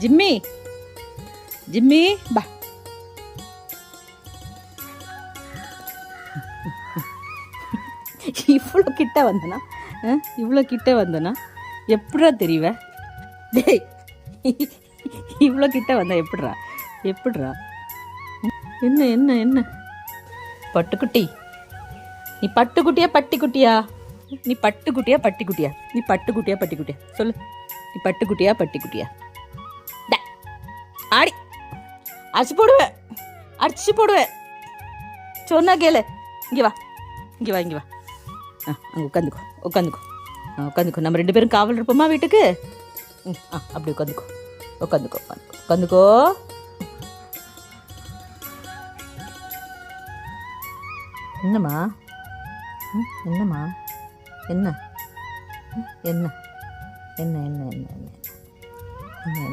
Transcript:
Jimmy Jimmy பா இவ்வளோ கிட்ட வந்தனா? இவ்வளோ கிட்ட வந்தனா? எப்படா தெரியவ? டேய். இவ்வளோ கிட்ட வந்தா எப்படிரா எப்படிரா என்ன என்ன என்ன? பட்டுக்குட்டி. நீ பட்டுக்குட்டியா பட்டிக்குட்டியா? நீ பட்டுக்குட்டியா பட்டிக்குட்டியா? நீ பட்டுக்குட்டியா பட்டிக்குட்டியா? சொல்லு. நீ பட்டுக்குட்டியா பட்டிக்குட்டியா? ஆடி. அடிச்சு போடுவேன் அடிச்சு போடுவேன் சொன்னா கேளு. இங்கே வா. இங்கே வா இங்கே வா. ஆ அங்கே உட்காந்துக்கோ. உட்காந்துக்கோ. ஆ உட்காந்துக்கோ. நம்ம ரெண்டு பேரும் காவல் இருப்போமா வீட்டுக்கு? ம் ஆ அப்படி உட்காந்துக்கோ. உட்காந்துக்கோ உட்காந்துக்கோ. உட்காந்துக்கோ. என்னம்மா? ம், என்னம்மா? என்ன என்ன என்ன என்ன என்ன? என்ன என்ன?